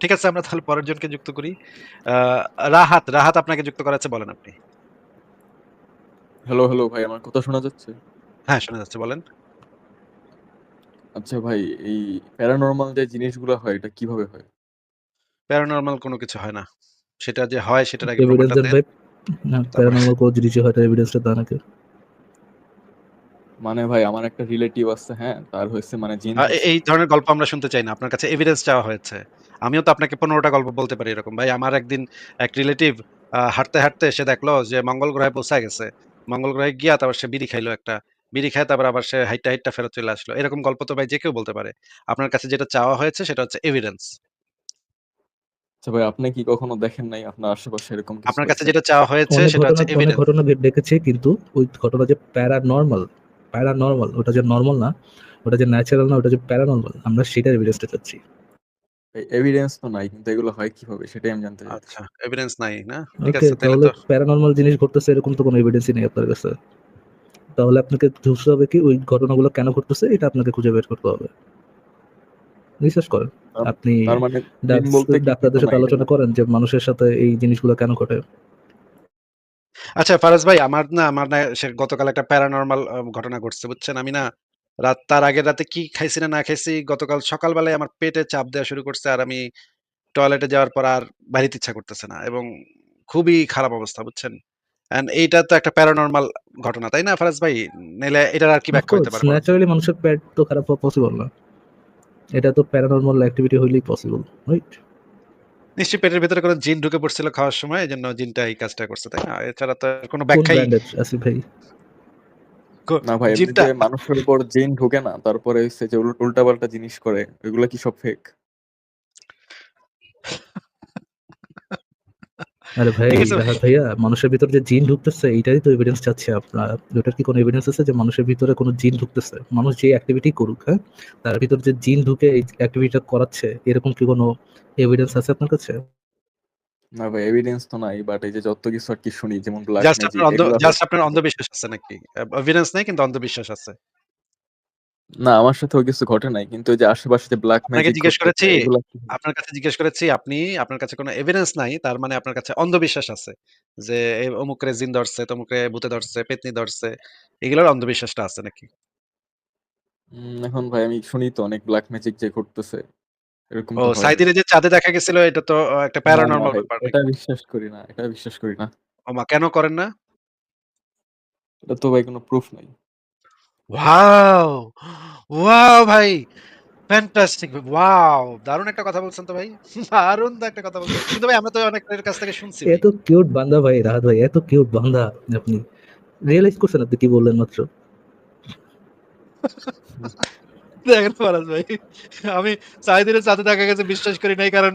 ঠিক আছে আমরা তাহলে পরের জনকে যুক্ত করি। রাহাত, রাহাত আপনাকে যুক্ত করা আছে বলেন আপনি। হ্যালো, হ্যালো ভাই আমার কথা শোনা যাচ্ছে? হ্যাঁ, শোনা যাচ্ছে বলেন। আচ্ছা ভাই এই প্যারানরমাল যে জিনিসগুলো হয় এটা কীভাবে হয়? প্যারানরমাল কোনো কিছু হয় না। সেটা যে হয় সেটার আগে প্রমাণটা দেন প্যারানরমাল কোন জিনিসই হয় তার এভিডেন্সটা দেন আগে। মানে ভাই আমার একটা রিলেটিভ আছে, হ্যাঁ? তার হইছে মানে জিন। এই ধরনের গল্প আমরা শুনতে চাই না। আপনার কাছে এভিডেন্স চাওয়া হয়েছে। আমিও তো আপনাকে ১৫ টা গল্প বলতে পারি এরকম। ভাই আমার একদিন এক রিলেটিভ হাঁটতে, হাঁটতে সে দেখল যে মঙ্গল গ্রহে পৌঁছায় গেছে। মঙ্গল গ্রহে গিয়া তারপর সে বিড়ি খাইলো একটা। বিড়ি খায় তারপর আবার সে হাইট্টা, হাইট্টা ফেরত চলে আসলো। এরকম গল্প তো ভাই যে কেউ বলতে পারে। আপনার কাছে যেটা চাওয়া হয়েছে সেটা হচ্ছে এভিডেন্স। আচ্ছা ভাই আপনি কি কখনো দেখেন নাই আপনার আশেপাশে এরকম কিছু আপনার কাছে যেটা চাওয়া হয়েছে সেটা হচ্ছে এভিডেন্স। ঘটনা দেখেছি কিন্তু ওই ঘটনা যে প্যারানরমাল, প্যারানরমাল ওটা যে নরমাল না, ওটা যে ন্যাচারাল না ওটা যে প্যারানরমাল আমরা সেটার এভিডেন্সটা চাচ্ছি। এভিডেন্স তো নাই কিন্তু এগুলো হয় কীভাবে সেটাই আমি জানতে চাচ্ছি। আচ্ছা, এভিডেন্স নাই না? ঠিক আছে তাহলে তো প্যারানরমাল জিনিস ঘটতেছে এরকম তো কোনো এভিডেন্সই নেই আপনার কাছে। তাহলে আপনাকে বুঝতে হবে কি ওই ঘটনাগুলো কেন ঘটতেছে এটা আপনাকে খুঁজে বের করতে হবে। বিশ্বাস করেন। আপনি তার মানে বলতে কি ডাক্তারদের সাথে আলোচনা করেন যে মানুষের সাথে এই জিনিসগুলো কেন ঘটে? আচ্ছা ফারাজ ভাই আমার না আমার না সে গতকাল একটা প্যারানরমাল ঘটনা ঘটছে বুঝছেন? আমি না রাত তার আগের রাতে কি খাইছি না না খাইছি গতকাল সকালবেলায় আমার পেটে চাপ দেওয়া শুরু করছে আর আমি টয়লেটে যাওয়ার পর আর বাইরে ইচ্ছা করতেছে না এবং খুবই খারাপ অবস্থা বুঝছেন? অ্যান্ড এইটা তো একটা প্যারানরমাল ঘটনা, তাই না ফারাজ ভাই? নাইলে এটার আর কি ব্যাখ্যা হইতে কোর্স পারে বলেন? ন্যাচারালি মানুষের পেট তো খারাপ হওয়া পসিবল না। এটা তো প্যারানরমাল অ্যাক্টিভিটি হইলেই পসিবল, রাইট? নিশ্চয়ই পেটের ভেতরে কোনো জিন ঢুকে পড়ছিল খাওয়ার সময় এজন্য জিনটা এই কাজটা করছে, তাই না? এছাড়া তো কোনো ব্যাখ্যাই আসিফ ভাই? না ভাই মানুষের উপর জিন ঢোকে না তারপরে হইছে যে উল উল্টাপাল্টা জিনিস করে ওইগুলা কি সব ফেক? আরে ভাই ভাইয়া মানুষের ভিতর যে জিন ঢুকতেছে এইটারই তো এভিডেন্স চাচ্ছে আপনার। ওটার কি কোনো এভিডেন্স আছে যে মানুষের ভিতরে কোনো জিন ঢুকতেছে? মানুষ যে অ্যাক্টিভিটি করুক, হ্যাঁ? তার ভিতরে যে জিন ঢুকে এই অ্যাক্টিভিটিটা করাচ্ছে এরকম কি কোনো এভিডেন্স আছে আপনার কাছে? না ভাই এভিডেন্স তো নাই বাট এই যে যত কিছু আরকি শুনি যেমন ব্লাক জাস্ট আপনার জাস্ট আপনার অন্ধবিশ্বাস আছে নাকি? এভিডেন্স নাই কিন্তু অন্ধবিশ্বাস আছে। না আমার সাথেও কিছু ঘটে নাই। কিন্তু যে আশেপাশে যে আপনাকে ম্যাজিক জিজ্ঞেস করেছি আপনার কাছে জিজ্ঞেস করেছি আপনি আপনার কাছে কোনো এভিডেন্স নাই তার মানে আপনার কাছে অন্ধবিশ্বাস আছে। যে অমুকরে জিন ধরছে, তমুকরে ভূতে ধরছে, পেতনি ধরছে। এগুলোর অন্ধবিশ্বাসটা আছে নাকি? এখন ভাই আমি শুনি তো অনেক ব্ল্যাক ম্যাজিক যে ঘটতেছে। এরকম ও সাইদিরে যে চাঁদে দেখা গেছিল এটা তো একটা ভাই ব্যাপার এটা বিশ্বাস করি না, এটা বিশ্বাস করি না। ওমা কেন করেন না? এটা তো ভাই কোনো প্রুফ নাই। ওয়াও! ওয়াও ভাই! Fantastic wow! দারুণ একটা কথা বলছেন তো ভাই। দারুণ তো একটা কথা বলছেন। কিন্তু ভাই আমরা তো অনেকের কাছ থেকে শুনছি এত কিউট বান্দা ভাই রাহাত ভাই, এত কিউট বান্দা আপনি। রিয়ালাইজ করছেন আপনি কি বললেন মাত্র? দেখেন ফারাজ ভাই আমি সাইদিরে চাঁদে দেখা গেছে বিশ্বাস করি নাই কারণ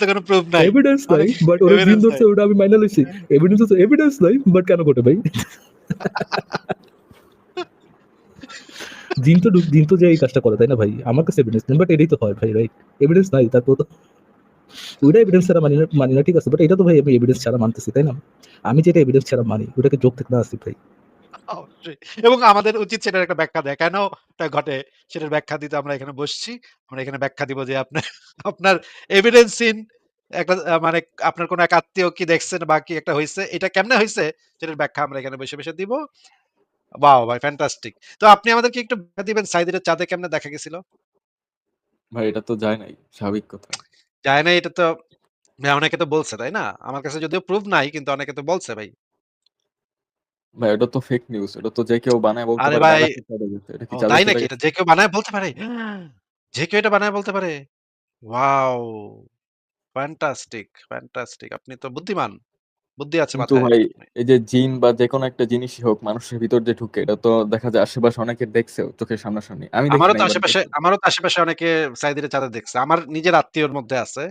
তো কোনো প্রুফ নাই। এভিডেন্স নাই বাট ওরা জিন ধরছে ওটা আমি মাইনা লইছি। এভিডেন্স আছে এভিডেন্স নাই বাট কেন ঘটে ভাই? জিন তো ঢুক তো যে এই কাজটা করে তাই না ভাই? আমার কাছে এভিডেন্স নেই বাট এটাই তো হয় ভাই রাইট? এভিডেন্স নাই তারপর তো ওইটা এভিডেন্স ছাড়া মানি না মানি না ঠিক আছে বাট এটা তো ভাই আমি এভিডেন্স ছাড়া মানতেছি তাই না? আমি যেটা এভিডেন্স ছাড়া মানি ওটাকে যৌক্তিক না আসিফ ভাই। অবশ্যই। এবং আমাদের উচিত সেটার একটা ব্যাখ্যা দেয়া। কেন এটা ঘটে সেটার ব্যাখ্যা দিতে আমরা এখানে বসছি। আমরা এখানে ব্যাখ্যা দিব যে আপনার আপনার এভিডেন্সহীন একটা মানে আপনার কোনো এক আত্মীয় কি দেখছেন বা কি একটা হয়েছে এটা কেমনে হয়েছে সেটার ব্যাখ্যা আমরা এখানে বসে, বসে দিব। ওয়াও ভাই ফ্যান্টাস্টিক। তো আপনি আমাদেরকে একটু ব্যাখ্যা দিবেন সাইদিরের চাঁদে কেমনে দেখা গেছিল? ভাই এটা তো যায় নাই। স্বাভাবিক কথা। যায় নাই এটা তো অনেকে তো বলছে, তাই না? আমার কাছে যদিও প্রুফ নাই কিন্তু অনেকে তো বলছে ভাই। ভাই ওটা তো ফেক নিউজ। এটা তো যে কেউ বানায় বলতে আরে ভাই। এটা কি ও তাই নাকি? এটা যে কেউ বানায় বলতে পারে? যে কেউ এটা বানায় বলতে পারে? ওয়াও! Fantastic, fantastic. আপনি তো বুদ্ধিমান। বুদ্ধি আছে কিন্তু মাথায়। ভাই এই যে জিন বা যেকোনো একটা জিনিসই হোক মানুষের ভিতর যে ঢুকে এটা তো দেখা যায় আশেপাশে অনেকে দেখছেও চোখের সামনাসামনি। আমি দেখি আমারও তো আশেপাশে দেখছি। আমারও তো আশেপাশে অনেকে সাইদিরে চাঁদে দেখছে। আমার নিজের আত্মীয়র মধ্যে আছে।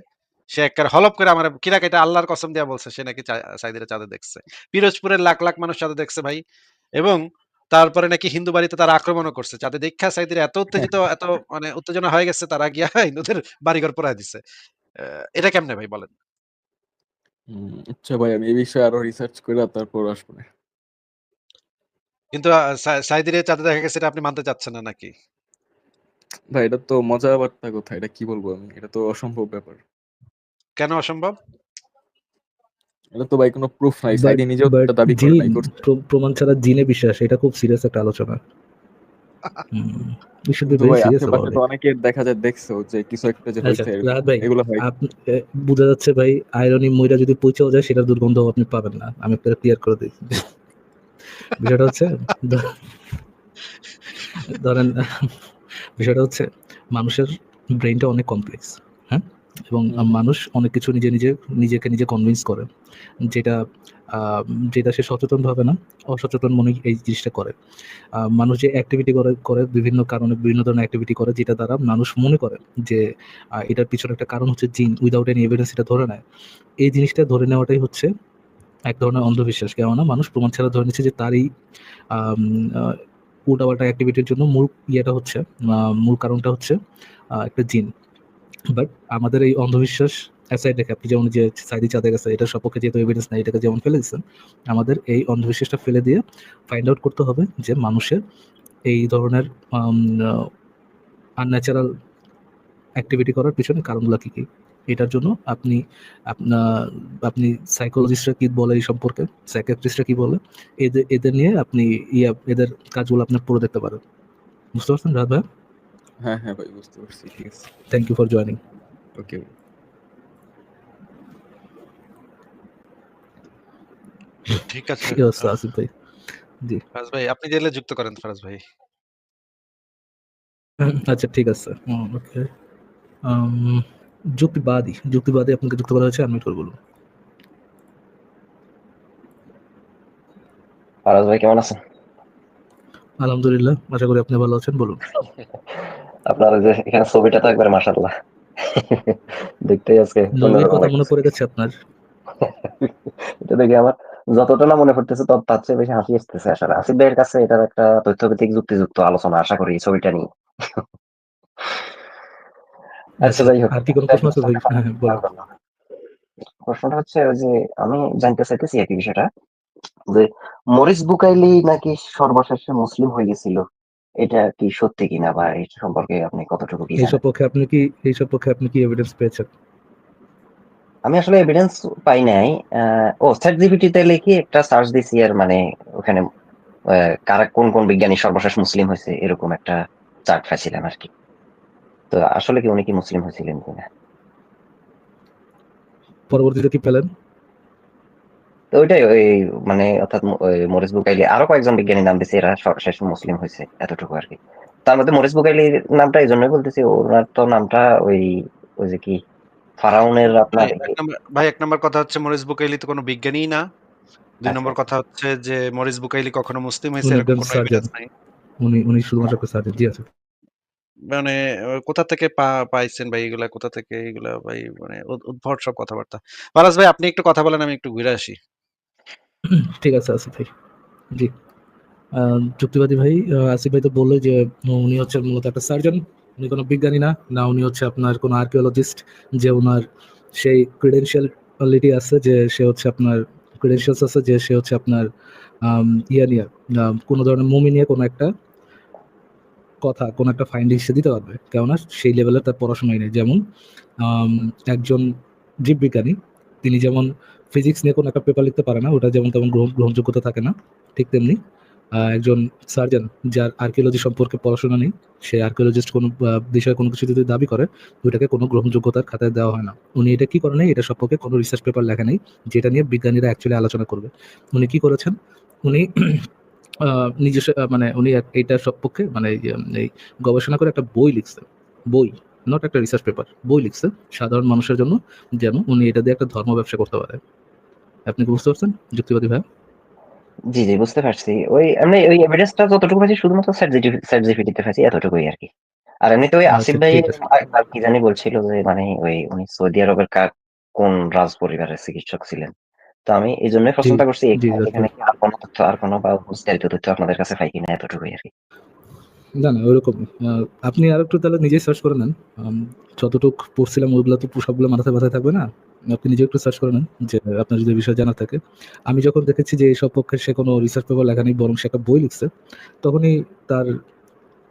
সে এক্কারে হলপ করে আমারে কিরা এটা আল্লাহর কসম দিয়া বলছে সে নাকি সাইদিরে চাঁদে দেখছে। পিরোজপুরের লাখ, লাখ মানুষ চাঁদে দেখছে ভাই। এবং তারপরে নাকি হিন্দু বাড়িতে তারা আক্রমণও করছে। চাঁদে দেইখ্যা সাইদিরে এত উত্তেজিত এত মানে উত্তেজনা হয়ে গেছে তারা গিয়া হিন্দুদের বাড়িঘর পোড়ায় দিছে। এটা কেমনে ভাই বলেন? আচ্ছা ভাই আমি এই বিষয়ে আরও রিসার্চ কইরা তারপর আসবনে। কিন্তু সাইদিরে চাঁদে দেখা গেছে এটা আপনি মানতে চাচ্ছেন না নাকি? ভাই এটা তো মজার ব্যাপারটা কোথায়? এটা কি বলব আমি? এটা তো অসম্ভব ব্যাপার। কেন অসম্ভব? এটা তো ভাই কোনো প্রুফ নাই সাইদি নিজেও এটা দাবি করে নাই প্রমাণ ছাড়া জিনে বিশ্বাস এটা খুব সিরিয়াস একটা আলোচনা। দেখা যায় দেখছ যে কিছু একটা যে আচ্ছা এগুলো হয়। বোঝা যাচ্ছে ভাই আয়রনি যদি পচেও যায় সেটার দুর্গন্ধ আপনি পাবেন না। আমি আপনাকে ক্লিয়ার করে দিই। বিষয়টা হচ্ছে ধরেন বিষয়টা হচ্ছে মানুষের ব্রেনটা অনেক কমপ্লেক্স এবং মানুষ অনেক কিছু নিজে নিজে নিজেকে নিজে কনভিন্স করে যেটা যেটা সে সচেতন ভাবে না অসচেতন মনে এই জিনিসটা করে। মানুষ যে অ্যাক্টিভিটি করে করে বিভিন্ন কারণে বিভিন্ন ধরনের অ্যাক্টিভিটি করে যেটা দ্বারা মানুষ মনে করে যে এটার পিছনে একটা কারণ হচ্ছে জিন উইদাউট এনি এভিডেন্স এটা ধরে নেয়। এই জিনিসটা ধরে নেওয়াটাই হচ্ছে এক ধরনের অন্ধবিশ্বাস। কেননা মানুষ প্রমাণ ছাড়া ধরে নিচ্ছে যে তারই উল্টাপাল্টা অ্যাক্টিভিটির জন্য মূল ইয়েটা হচ্ছে মূল কারণটা হচ্ছে একটা জিন। বাট আমাদের এই অন্ধবিশ্বাস অ্যাসাইড রেখে আপনি যেমন যে সাইদি চাঁদে গেছে এটার সপক্ষে যেহেতু এভিডেন্স নাই, এটাকে যেমন ফেলে দিচ্ছেন আমাদের এই অন্ধবিশ্বাসটা ফেলে দিয়ে ফাইন্ড আউট করতে হবে যে মানুষের এই ধরনের আনন্যাচারাল অ্যাক্টিভিটি করার পিছনে কারণগুলো কী কী? এটার জন্য আপনি আপনার আপনি সাইকোলজিস্টরা কি বলে এই সম্পর্কে? সাইকিয়াট্রিস্টরা কি বলে? এদের এদের নিয়ে আপনি ইয়া, এদের কাজগুলো আপনার পুরো দেখতে পারেন। বুঝতে পারছেন রাত ভাই? হ্যাঁ হ্যাঁ ভাই বুঝতে পারছি। ঠিক আছে। Thank you for joining okay ঠিক আছে। কি অবস্থা আসিফ ভাই। জি। ফারাজ ভাই আপনি দিলে যুক্ত করেন ফারাজ ভাই। আচ্ছা ঠিক আছে। ওকে যুক্তিবাদী যুক্তিবাদী আপনাকে যুক্ত করা হয়েছে আমি করে বলুন। ফারাজ ভাই কেমন আছেন? আলহামদুলিল্লাহ আশা করি আপনি ভালো আছেন বলুন। আপনার যে এখানে ছবিটা তো একবার মাশাআল্লাহ। দেখতেই আজকে কথা মনে পড়ে গেছে আপনার। এটা দেখে আমার যতটা না মনে পড়তেছে তত তার চেয়ে বেশি হাসি আসতেছে আসলে। আসিফ ভাইয়ের কাছে এটার একটা তথ্যভিত্তিক যুক্তিযুক্ত আলোচনা আশা করি এই ছবিটা নিয়ে। আচ্ছা যাই হোক। হ্যাঁ প্রশ্নটা হচ্ছে ওই যে আমি জানতে চাইতেছি একই বিষয়টা যে মরিস বুকাইলি নাকি সর্বশেষে মুসলিম হয়ে গেছিল? এটা কি সত্যি কিনা বা এই সম্পর্কে আপনি কতটুকু কি এইসব পক্ষে আপনি কি এইসব পক্ষে আপনি কি এভিডেন্স পেয়েছেন? আমি আসলে এভিডেন্স পাই নাই। ও চ্যাট জিপিটিতে লিখি একটা সার্চ দিছি আর মানে ওখানে কারা কোন কোন বিজ্ঞানী সর্বশেষ মুসলিম হয়েছে এরকম একটা চার্ট পাইছিলাম আর কি। তো আসলে কি উনি কি মুসলিম হয়েছিলেন কিনা? পরবর্তীতে কি পেলেন? ওইটাই ওই মানে অর্থাৎ মরিস বুকাইলি আরও কয়েকজন বিজ্ঞানী নাম দিছে এরা সর্বশেষ মুসলিম হয়েছে এতটুকু আর কি তার মধ্যে মরিস বুকাইলির নামটা এই জন্যই বলতেছি ওনার তো নামটা ওই ওই যে কি ফারাউনের আপনার ভাই এক নম্বর কথা হচ্ছে মরিস বুকাইলি তো কোনো বিজ্ঞানীই না। দুই আচ্ছা। নম্বর কথা হচ্ছে যে মরিস বুকাইলি কখনো মুসলিম হয়েছে এরকম কোনো এভিডেন্স নাই। উনি উনি শুধুমাত্র একটা সার্জন জি আছে। মানে কোথা থেকে পা- পাইছেন ভাই এগুলা কোথা থেকে এগুলা ভাই মানে উদ্ভট সব কথাবার্তা। ফারাজ ভাই আপনি একটু কথা বলেন আমি একটু ঘুরে আসি। ঠিক আছে, আসিফ ভাই। জি। যুক্তিবাদী ভাই আসিফ ভাই তো বলল যে, উনি হচ্ছে মূলত একটা সার্জন, উনি কোনো বিজ্ঞানী না না উনি হচ্ছে আপনার কোনো আর্কিওলজিস্ট, যে ওনার সেই ক্রিডেন্সিয়ালিটি আছে, যে সে হচ্ছে আপনার ক্রিডেন্সিয়ালস আছে, যে সে হচ্ছে আপনার ইয়া নিয়ে কোনো ধরনের মুমি নিয়ে কোনো একটা কথা, কোনো একটা ফাইন্ডিং সে দিতে পারবে। কেননা সেই লেভেলের তার পড়াশোনাই নেই। যেমন একজন জীববিজ্ঞানী, তিনি যেমন ফিজিক্স নিয়ে কোনো একটা পেপার লিখতে পারে না ওটা যেমন তেমন গ্রহণ গ্রহণযোগ্যতা থাকে না ঠিক তেমনি একজন সার্জন যার আর্কিওলজি সম্পর্কে পড়াশোনা নেই সে আর্কিওলজিস্ট কোনো বিষয়ে কোনো কিছু যদি দাবি করে ওইটাকে কোনো গ্রহণযোগ্যতার খাতায় দেওয়া হয় না। উনি এটা কি করে নেই এটা সম্পর্কে কোনো রিসার্চ পেপার লেখা নেই যেটা নিয়ে বিজ্ঞানীরা অ্যাকচুয়ালি আলোচনা করবে। উনি কি করেছেন উনি নিজস্ব মানে উনি এইটার সপক্ষে মানে এই, গবেষণা করে একটা বই লিখছে বই নট একটা রিসার্চ পেপার বই লিখছে সাধারণ মানুষের জন্য যেন উনি এটা দিয়ে একটা ধর্ম ব্যবসা করতে পারে। আপনি কি বুঝতে পারছেন? যুক্তিবাদী ভাই জি জি বুঝতে পারছি। ওই এমনি ওই এভিডেন্সটা যতটুকু পাইছি শুধুমাত্র চ্যাট জিপিটিতে পাইছি এতটুকুই আর কি। আর এমনিতে ওই আচ্ছা, আসিফ ভাই। একবার কি জানি বলছিল যে মানে ওই উনি সৌদি আরবের কা- কোন রাজ পরিবারের চিকিৎসক ছিলেন। তো আমি এই জন্য প্রশ্নটা করছি এখানে- এখানে কি আর কোনো তথ্য আর কোনো বা বিস্তারিত তথ্য আপনাদের কাছে পাই কিনা এতটুকুই আর কি। না না ওইরকম আপনি আর একটু তাহলে নিজেই সার্চ করে নেন। যতটুক পড়ছিলাম ওইগুলো তো সবগুলো মাথায় মাথায় থাকবে না? আপনি নিজে একটু সার্চ করে নেন যে আপনার যদি বিষয় জানা থাকে। আমি যখন দেখেছি যে এই সব পক্ষে সে কোনো রিসার্চ পেপার লেখা নেই, বরং সে একটা বই লিখছে, তখনই তার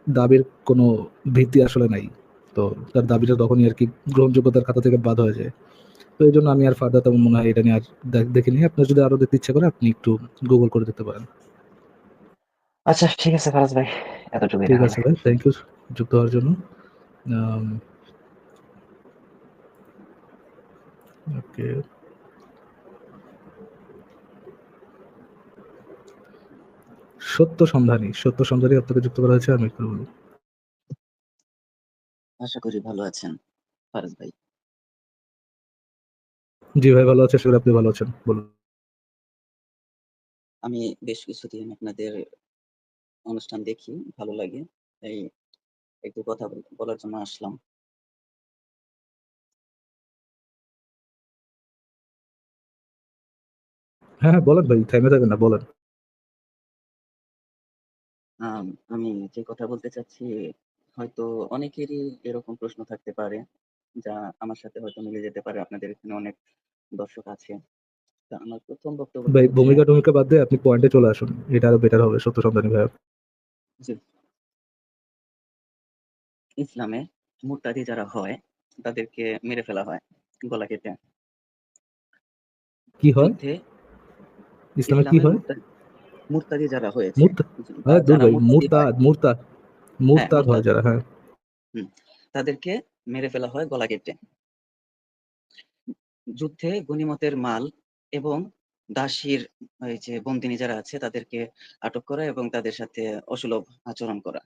দাবির কোনো ভিত্তি আসলে নাই। তো তার দাবিটা তখনই আর কি গ্রহণযোগ্যতার খাতা থেকে বাদ হয়ে যায়। তো এই জন্য আমি আর ফার্দার তেমন মনে হয় এটা নিয়ে আর দেখিনি। আপনার যদি আরও দেখতে ইচ্ছা করে, আপনি একটু গুগল করে দেখতে পারেন। আচ্ছা ঠিক আছে ফারাজ ভাই। এতটুকুই ঠিক আছে ভাই থ্যাংক ইউ যুক্ত হওয়ার জন্য। ওকে সত্য সন্ধানী সত্য সন্ধানী আপনাকে যুক্ত করা হয়েছে আমি একটু বলব আশা করি ভালো আছেন ফারাজ ভাই। জি ভাই ভালো আছে সেগুলো আপনি ভালো আছেন বলুন। আমি বেশ কিছুদিন আপনাদের অনুষ্ঠান দেখি ভালো লাগে। তাই একটু কথা বলার জন্য আসলাম। হ্যাঁ হ্যাঁ বলেন ভাই টাইমে থাকবেন না বলেন। আম, আমি যে কথা বলতে চাচ্ছি হয়তো অনেকেরই এরকম প্রশ্ন থাকতে পারে যা আমার সাথে হয়তো মিলে যেতে পারে আপনাদের এখানে অনেক দর্শক আছে। তা আমার প্রথম বক্তব্য ভাই ভূমিকা টমিকা বাদ দিয়ে আপনি পয়েন্টে চলে আসুন এটা আরও বেটার হবে সত্য সন্ধানী ভাই ইসলামে মুরতাদি যারা হয় তাদেরকে মেরে ফেলা হয় গলা কেটে। কি হয়? মধ্যে ইসলামে কি ইসলামে হয়? মুরতাদি- মুরতাদি যারা হয়েছে মুরতা- বা হ্যাঁ দূর যারা ভাই মুরতাদি হয়, মুরতাদ মুরতাদ মুরতাদ হয় মুরতাদ। যারা হ্যাঁ। তাদেরকে মেরে ফেলা হয় গলা কেটে। যুদ্ধে গনিমতের মাল এবং দাসীর এই যে বন্দিনী যারা আছে, তাদেরকে আটক করা এবং তাদের সাথে অসুলভ আচরণ করা।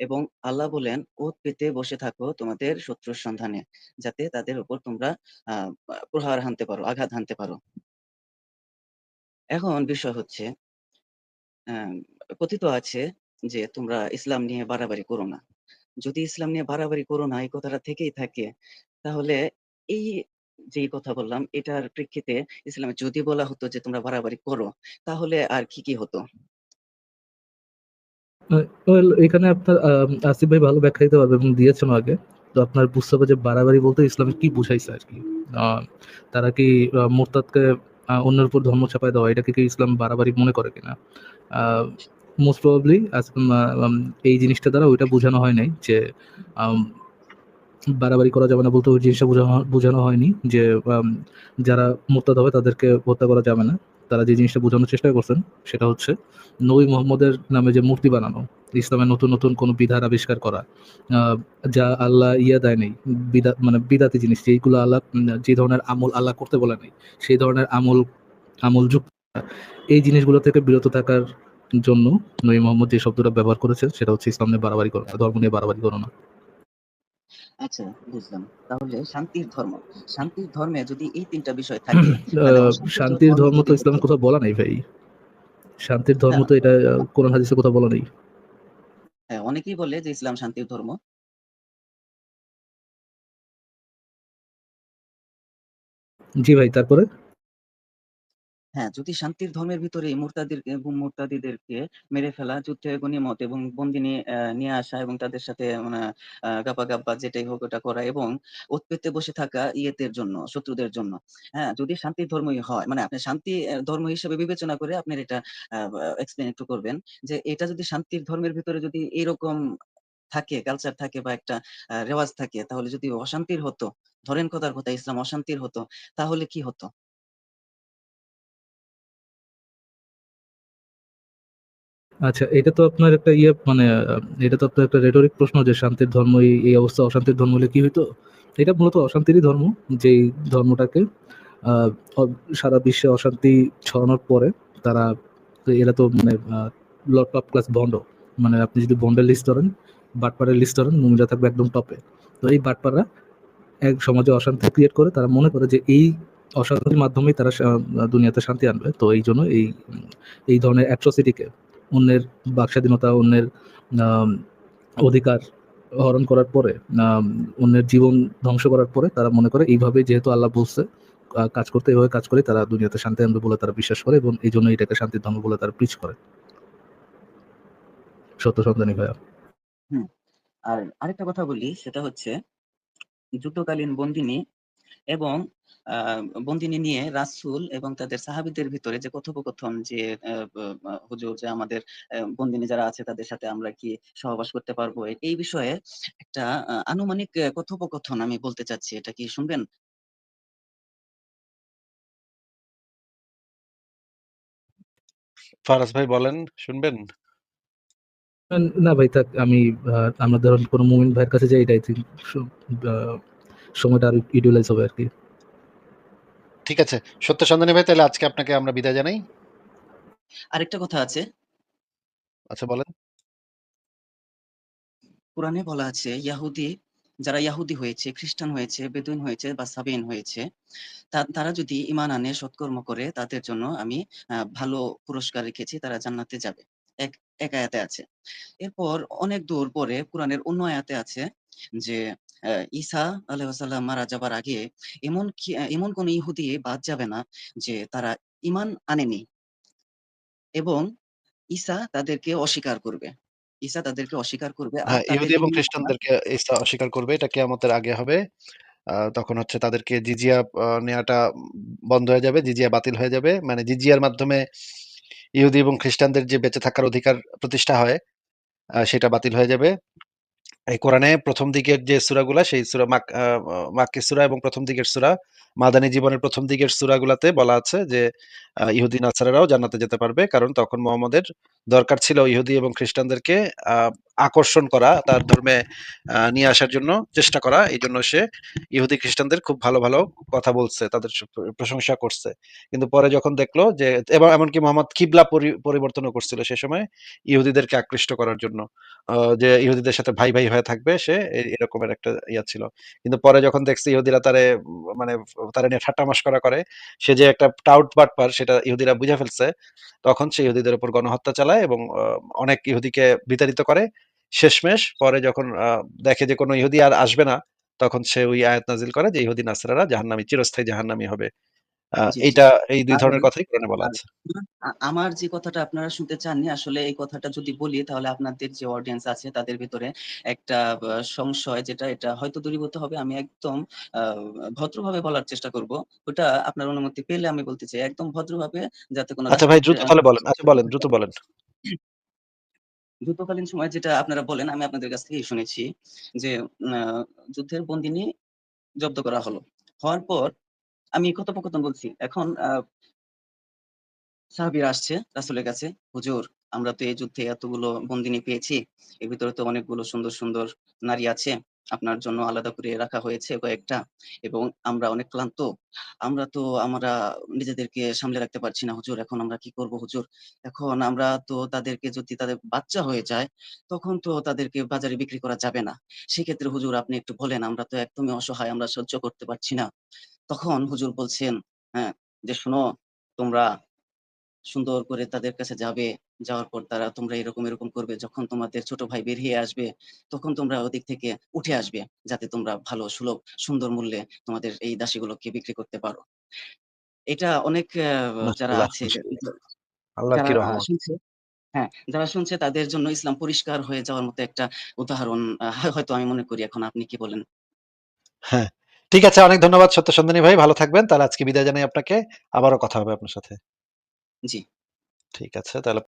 এবং আল্লাহ বলেন ওত পেতে বসে থাকো তোমাদের শত্রুর সন্ধানে, যাতে তাদের উপর তোমরা প্রহার হানতে পারো, আঘাত হানতে পারো। এখন বিষয় হচ্ছে কথিত আছে যে তোমরা ইসলাম নিয়ে বাড়াবাড়ি করো না। যদি ইসলাম নিয়ে বাড়াবাড়ি করো না, এই কথাটা থেকেই থাকে, তাহলে এই যে কথা বললাম, এটার প্রেক্ষিতে ইসলামে যদি বলা হতো যে তোমরা বাড়াবাড়ি করো, তাহলে আর কি কি হতো? এখানে আপনার আসিফ ভাই ভালো ব্যাখ্যা দিতে পারবে এবং দিয়েছেন আগে। তো আপনার বুঝতে হবে যে বাড়াবাড়ি বলতে ইসলামে কি বুঝাইছে আর কি। তারা কি মুরতাদকে অন্যের উপর ধর্ম চাপায় দেওয়া এটাকে কি ইসলাম বাড়াবাড়ি মনে করে কিনা? মোস্ট প্রবাবলি এই জিনিসটা দ্বারা ওইটা বোঝানো হয় নাই যে বাড়াবাড়ি করা যাবে না, বলতে ওই জিনিসটা বোঝানো হয়নি যে যারা মোরতাদ হবে তাদেরকে হত্যা করা যাবে না। তারা যে জিনিসটা বোঝানোর চেষ্টা করছেন সেটা হচ্ছে নবী মোহাম্মদের নামে যে মূর্তি বানানো ইসলামের নতুন নতুন কোনো বিধান আবিষ্কার করা যা আল্লাহ ইয়া দেয় নেই, বিদা মানে বিদাতি জিনিস যেগুলো আল্লাহ যে ধরনের আমল আল্লাহ করতে বলে নেই, সেই ধরনের আমল আমল যুক্ত এই জিনিসগুলো থেকে বিরত থাকার জন্য নবী মোহাম্মদ যে শব্দটা ব্যবহার করেছেন সেটা হচ্ছে ইসলাম নিয়ে বাড়াবাড়ি করো না ধর্ম নিয়ে বাড়াবাড়ি করো না। আচ্ছা বুঝলাম। তাহলে শান্তির ধর্ম। শান্তির ধর্মে যদি এই তিনটা বিষয় থাকে শান্তির ধর্ম তো ইসলাম কোথাও বলা নাই ভাই। শান্তির ধর্ম তো এটা কোন কোরআন হাদিসে কোথাও বলা নাই। হ্যাঁ অনেকেই বলে যে ইসলাম শান্তির ধর্ম। জি ভাই তারপরে? হ্যাঁ যদি শান্তির ধর্মের ভিতরে মুরতাদির এবং মুরতাদিদেরকে মেরে ফেলা যুদ্ধে গনিমত এবং বন্দিনী আহ, নিয়ে আসা এবং তাদের সাথে মানে গাপা গাপ্পা যেটাই হোক ওটা করা এবং ওত বসে থাকা ইয়েদের জন্য শত্রুদের জন্য। হ্যাঁ যদি শান্তির ধর্মই হয় মানে আপনি শান্তি ধর্ম হিসেবে বিবেচনা করে আপনার এটা এক্সপ্লেন একটু করবেন যে এটা যদি শান্তির ধর্মের ভিতরে যদি এরকম থাকে কালচার থাকে বা একটা রেওয়াজ থাকে তাহলে যদি অশান্তির হতো ধরেন কথার কথা ইসলাম অশান্তির হতো তাহলে কি হতো? আচ্ছা এটা তো আপনার একটা ইয়ে মানে এটা তো আপনার একটা রেটরিক প্রশ্ন যে শান্তির ধর্ম, এই- অবস্থা অশান্তির ধর্ম হলে কি হইতো? এটা মূলত অশান্তিরই ধর্ম, যেই ধর্মটাকে সারা বিশ্বে অশান্তি ছড়ানোর পরে তারা, এরা তো মানে টপ ক্লাস বন্ড মানে আপনি যদি বন্ডের লিস্ট ধরেন বাটপাড়ের লিস্ট ধরেন মুমিরা থাকবে একদম টপে তো এই বাটপাড়া এক সমাজে অশান্তি ক্রিয়েট করে, তারা মনে করে যে এই অশান্তির মাধ্যমেই তারা দুনিয়াতে শান্তি আনবে। তো এই জন্য এই এই ধরনের অ্যাট্রসিটিকে অন্যের বাক স্বাধীনতা অন্যের অধিকার হরণ করার পরে অন্যের জীবন ধ্বংস করার পরে তারা মনে করে এইভাবে যেহেতু আল্লাহ বলছে কাজ করতে এভাবে কাজ করে তারা দুনিয়াতে শান্তি আনবে বলে তারা বিশ্বাস করে এবং এই জন্য এটাকে শান্তির ধর্ম বলে তারা প্রিচ করে। সত্য সন্ধানী ভাইয়া। আর আরেকটা কথা বলি, সেটা হচ্ছে, যুদ্ধকালীন বন্দিনী এবং বন্দিনী নিয়ে রাসুল এবং তাদের সাহাবিদের ভিতরে যে কথোপকথন যে হুজুর যে আমাদের বন্দিনী যারা আছে তাদের সাথে আমরা কি সহবাস করতে পারব? এই বিষয়ে একটা আনুমানিক কথোপকথন আমি বলতে চাচ্ছি। এটা কি শুনবেন? ফারাজ ভাই বলেন শুনবেন? না ভাই থাক আমি আমরা ধরুন কোনো মুমিন ভাইয়ের কাছে যাই এটাই সময়টা আর ইডিউলাইজ হবে আর কি। ঠিক আছে। সত্য সন্ধানী ভাই তাহলে আজকে আপনাকে আমরা বিদায় জানাই। আরেকটা কথা আছে। আচ্ছা বলেন। কোরআনে বলা আছে ইয়াহুদি যারা ইয়াহুদি হয়েছে, খ্রিস্টান হয়েছে, বেদুইন হয়েছে বা সাবেইন হয়েছে, তারা যদি ইমান আনে, সৎকর্ম করে তাদের জন্য আমি ভালো পুরস্কার রেখেছি, তারা জান্নাতে যাবে। এক এক আয়াতে আছে। এরপর অনেক দূর পরে কোরআনের অন্য আয়াতে আছে যে ঈসা আলাইহিসসালাম মারা যাবার আগে এমন কি এমন কোন ইহুদি বাদ যাবে না যে তারা ঈমান আনেনি। এবং ঈসা তাদেরকে অস্বীকার করবে। ঈসা তাদেরকে অস্বীকার করবে হ্যাঁ, ইহুদি এবং খ্রিস্টানদেরকে ঈসা অস্বীকার করবে। এটা কিয়ামতের আগে হবে। তখন হচ্ছে তাদেরকে জিজিয়া আ নেয়াটা বন্ধ হয়ে যাবে। জিজিয়া বাতিল হয়ে যাবে। মানে জিজিয়ার মাধ্যমে ইহুদি এবং খ্রিস্টানদের যে বেঁচে থাকার অধিকার প্রতিষ্ঠা হয়, সেটা বাতিল হয়ে যাবে। এই কোরআনে প্রথম দিকের যে সুরাগুলা, সেই সুরা মাক সুরা মাক্কী এবং প্রথম দিকের সুরা, মাদানী জীবনের প্রথম দিকের সুরাগুলাতে বলা আছে যে ইহুদি নাছারারাও জান্নাতে যেতে পারবে। কারণ তখন মুহাম্মদের দরকার ছিল ইহুদি এবং খ্রিস্টানদেরকে আকর্ষণ করা, তার ধর্মে নিয়ে আসার জন্য চেষ্টা করা। এইজন্য সে ইহুদি খ্রিস্টানদের খুব ভালো, ভালো কথা বলছে। তাদের প্রশংসা করছে। কিন্তু পরে যখন দেখল যে এবং এমনকি মুহাম্মদ কিবলা পরি পরিবর্তনও করছিল সে সময় ইহুদিদেরকে আকৃষ্ট করার জন্য। যে ইহুদিদের সাথে ভাই, ভাই হয়ে থাকবে সে এরকমের একটা ইয়া ছিল। কিন্তু পরে যখন দেখছে ইহুদিরা তারে মানে তারা নিয়ে ঠাট্টা-মশকরা করে, সে যে একটা টাউট বাটপার সেটা ইহুদিরা বুঝে ফেলছে। তখন সে ইহুদিদের উপর গণহত্যা চালায় এবং অনেক ইহুদিকে বিতাড়িত করে। শেষমেশ পরে যখন দেখে যে কোনো ইহুদি আর আসবে না, তখন সে ওই আয়াত নাজিল করে যে ইহুদি নাসরারা জাহান্নামী চিরস্থায়ী জাহান্নামী হবে। এইটা এই ২ আর ধরনের কথাই কোরআনে বলা আছে। আমার যে কথাটা আপনারা শুনতে চাননি আসলে এই কথাটা যদি বলি তাহলে আপনাদের যে অডিয়েন্স আছে তাদের ভিতরে একটা সংশয় যেটা এটা হয়তো দূরীভূত হবে। আমি একদম ভদ্রভাবে বলার চেষ্টা করব। ওটা আপনার অনুমতি পেলে আমি বলতে চাই। একদম ভদ্রভাবে যাতে কোনো আচ্ছা ভাই দ্রুত তাহলে বলেন। আচ্ছা বলেন, দ্রুত বলেন। যুদ্ধকালীন সময়ে যেটা আপনারা বলেন আমি আপনাদের কাছ থেকেই শুনেছি যে যুদ্ধের বন্দিনী জব্দ করা হলো। হওয়ার পর আমি কথোপকথন বলছি। এখন সাহাবীরা আসছে রাসূলের কাছে, "হুজুর আমরা তো এই যুদ্ধে এতগুলো বন্দিনী পেয়েছি। এর ভিতরে তো অনেকগুলো সুন্দর, সুন্দর নারী আছে। আপনার জন্য আলাদা করে রাখা হয়েছে কয়েকটা এবং আমরা অনেক ক্লান্ত। আমরা তো আমরা নিজেদেরকে সামলে রাখতে পারছি না হুজুর। এখন আমরা কি করব হুজুর? এখন আমরা তো তাদেরকে যদি তাদের বাচ্চা হয়ে যায়, তখন তো তাদেরকে বাজারে বিক্রি করা যাবে না। সেক্ষেত্রে হুজুর আপনি একটু বলেন আমরা তো একদমই অসহায়, আমরা সহ্য করতে পারছি না।" তখন হুজুর বলছেন, হ্যাঁ, যে, "শোনো তোমরা সুন্দর করে তাদের কাছে যাবে। যাওয়ার পর তারা তোমরা এরকম, এরকম করবে। যখন তোমাদের ছোট ভাই বেরিয়ে আসবে, তখন তোমরা ওদিক থেকে উঠে আসবে। যাতে তোমরা ভালো সুলভ সুন্দর মূল্যে তোমাদের এই দাসীগুলোকে বিক্রি করতে পারো।" এটা অনেক যারা আছে হ্যাঁ, যারা শুনছে তাদের জন্য ইসলাম পরিষ্কার হয়ে যাওয়ার মতো একটা উদাহরণ হয়তো আমি মনে করি। এখন আপনি কি বলেন? হ্যাঁ। ঠিক আছে অনেক ধন্যবাদ সত্য সন্ধানী ভাই। ভালো থাকবেন। তাহলে আজকে বিদায় জানাই আপনাকে। আবারও কথা হবে আপনার সাথে। জি। ঠিক আছে তাহলে